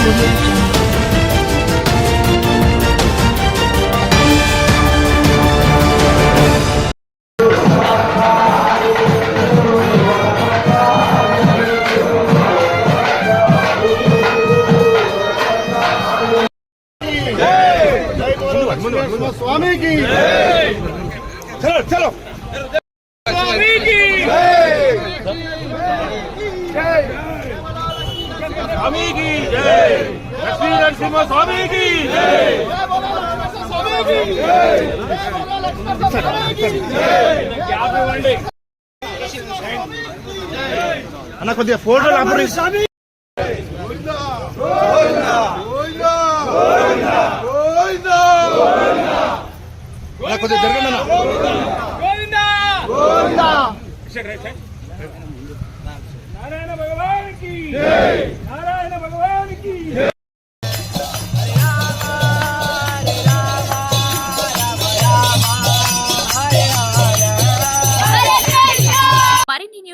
audio jungle. స్వామికి చలో చలో స్వామికి జై లక్ష్మీ నరసింహ స్వామికి అన్న కొద్దిగా ఫోటోలు అప్పుడు అన్న కొద్దిగా జరగండి అన్న. నారాయణ భగవానికి